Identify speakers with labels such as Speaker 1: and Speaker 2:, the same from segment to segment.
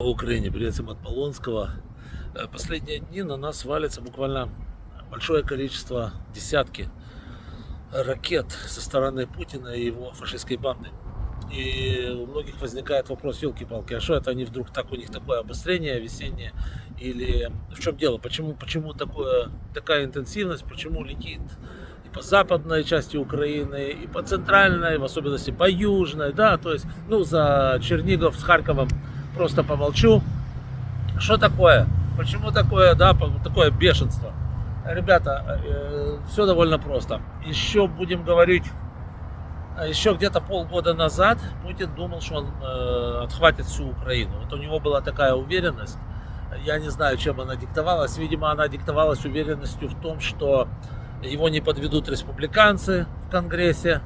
Speaker 1: Украине, привет от Полонского. Э, Последние дни на нас валится буквально большое количество, десятки ракет со стороны Путина и его фашистской банды. И у многих возникает вопрос, елки-палки, а что это они вдруг так, у них такое обострение весеннее? Или в чем дело? Почему, почему такое, такая интенсивность? Почему летит и по западной части Украины, и по центральной, в особенности по южной, да, то есть, ну, за Чернигов с Харьковом просто помолчу. Что такое? Почему такое, да, такое бешенство? Ребята, все довольно просто. Еще будем говорить, а еще где-то полгода назад Путин думал, что он э, отхватит всю Украину. Вот у него была такая уверенность. Я не знаю, чем она диктовалась. Видимо, она диктовалась уверенностью в том, что его не подведут республиканцы в Конгрессе.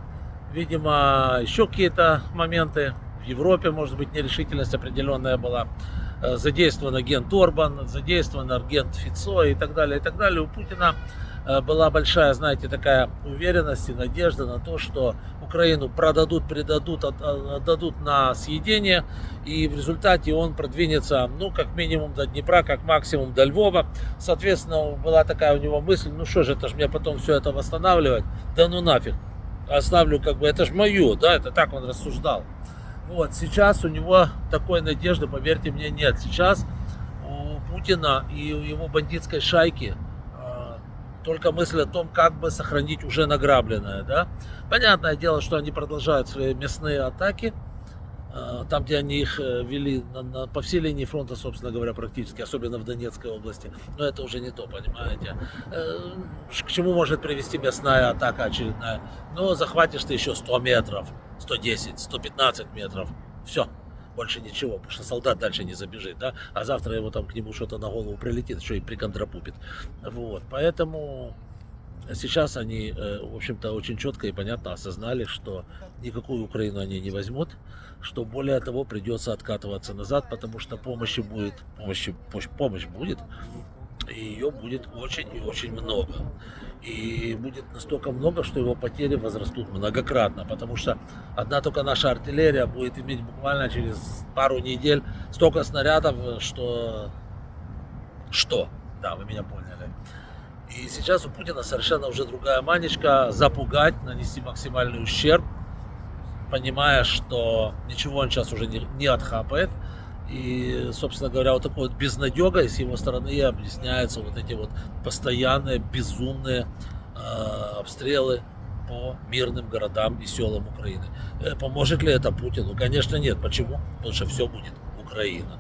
Speaker 1: Видимо, еще какие-то моменты. В Европе, может быть, нерешительность определенная была. Э, Задействован агент Орбан, задействован агент Фицо и так далее, и так далее. У Путина э, была большая, знаете, такая уверенность и надежда на то, что Украину продадут, предадут, а, отдадут на съедение, и в результате он продвинется, ну, как минимум до Днепра, как максимум до Львова. Соответственно, была такая у него мысль, ну что же, это же мне потом все это восстанавливать, да ну нафиг, оставлю как бы, это же мое, да, это так он рассуждал. Вот, сейчас у него такой надежды, поверьте мне, нет. Сейчас у Путина и у его бандитской шайки э, только мысль о том, как бы сохранить уже награбленное, да. Понятное дело, что они продолжают свои мясные атаки, э, там, где они их э, вели на- на- по всей линии фронта, собственно говоря, практически, особенно в Донецкой области. Но это уже не то, понимаете. Э, К чему может привести мясная атака очередная? Ну, захватишь ты еще 100 метров, 110, 115 метров. Все. Больше ничего, потому что солдат дальше не забежит, да, а завтра его там к нему что-то на голову прилетит, еще и приконтрапупит. Вот, поэтому сейчас они, э, в общем-то, очень четко и понятно осознали, что никакую Украину они не возьмут, что более того придется откатываться назад, потому что помощи будет, помощи, помощь, помощь будет, и ее будет очень и очень много. И будет настолько много, что его потери возрастут многократно, потому что одна только наша артиллерия будет иметь буквально через пару недель столько снарядов, что... Что? Да, вы меня поняли. И сейчас у Путина совершенно уже другая манечка запугать, нанести максимальный ущерб, понимая, что ничего он сейчас уже не, не отхапает. И, собственно говоря, вот такой вот безнадегой с его стороны и объясняются вот эти вот постоянные безумные э, обстрелы по мирным городам и селам Украины. Э, Поможет ли это Путину? Конечно нет. Почему? Потому что все будет Украина.